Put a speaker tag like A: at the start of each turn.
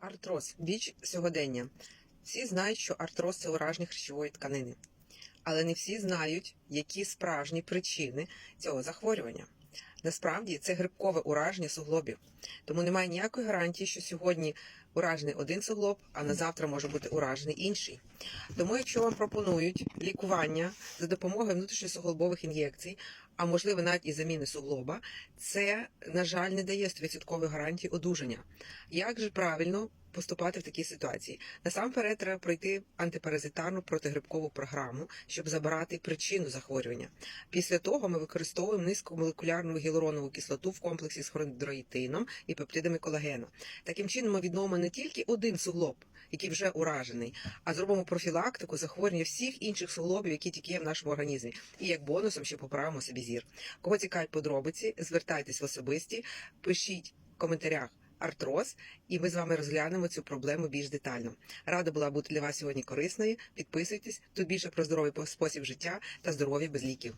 A: Артроз біч сьогодення. Всі знають, що артроз це ураження хрящової тканини, але не всі знають, які справжні причини цього захворювання. Насправді це грибкове ураження суглобів, тому немає ніякої гарантії, що сьогодні уражений один суглоб, а на завтра може бути уражений інший. Тому, якщо вам пропонують лікування за допомогою внутрішньосуглобових ін'єкцій, а можливо навіть і заміни суглоба, це, на жаль, не дає 100% гарантії одужання. Як же правильно поступати в такій ситуації? Насамперед треба пройти антипаразитарну протигрибкову програму, щоб забирати причину захворювання. Після того ми використовуємо низькомолекулярну гіалуронову кислоту в комплексі з хондроїтином і пептидами колагену. Таким чином ми відновимо не тільки один суглоб, який вже уражений, а зробимо профілактику захворювання всіх інших суглобів, які тільки є в нашому організмі. І як бонусом ще поправимо собі зір. Кого цікавить подробиці, звертайтесь в особисті, пишіть в коментарях. Артроз, і ми з вами розглянемо цю проблему більш детально. Рада була бути для вас сьогодні корисною. Підписуйтесь тут більше про здоровий спосіб життя та здоров'я без ліків.